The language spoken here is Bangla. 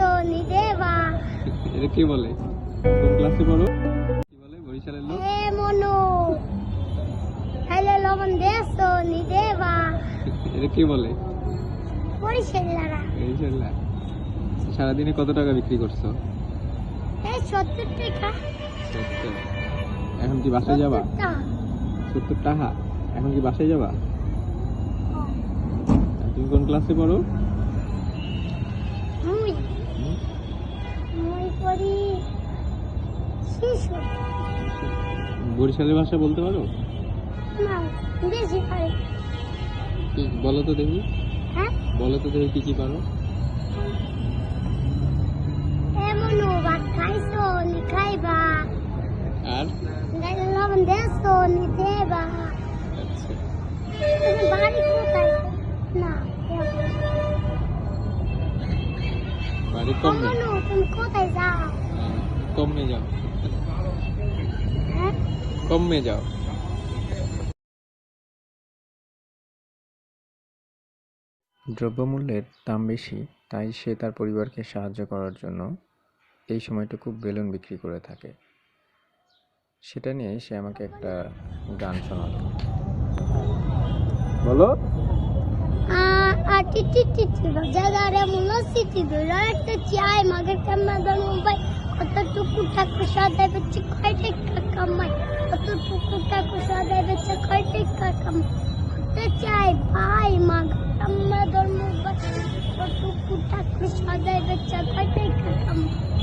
দেশনি দেবা এটা কি বলে? কোন ক্লাসে পড়ো? কি বলে? বরিশালের লোক? হে মনু। খাইলে লবণ দেশনি দেবা এটা কি বলে? বরিশালারা বরিশাল্লা সারাদিনে কত টাকা বিক্রি করছ? এই সত্তর টাকা। সত্তর। এখন কি বাসায় যাবা? সত্তর টাকা। এখন কি বাসায় যাবা? তুমি কোন ক্লাসে পড়ো? বরিশালের ভাষা বলতে পারো? বলো তো দেখি। হ্যাঁ? বলো তো দেখি কি কি পারো। আর? আচ্ছা। বাড়ি কমে যাও? কমে যাও। কমে যাও। দ্রব্যমূল্যের দাম বেশি তাই সে তার পরিবারকে সাহায্য করার জন্য এই সময়টুকু বেলুন বিক্রি করে থাকে। সেটা নিয়ে সে আমাকে একটা গান শোনালো। বলো। আটি টি টি টি বাজারে মুলো সিটি দূরে একটা চাই মাগের কামাদার মুম্বাই কত টুকু টাকু সাদায় কামাই। কত টুকু টাকু সাদায় বেচে কয় টাকা কামাই কত চাই ভাই মাগের কামাদার মুম্বাই কত টুকু টাকু সাদায় বেচে কয় টাকা কামাই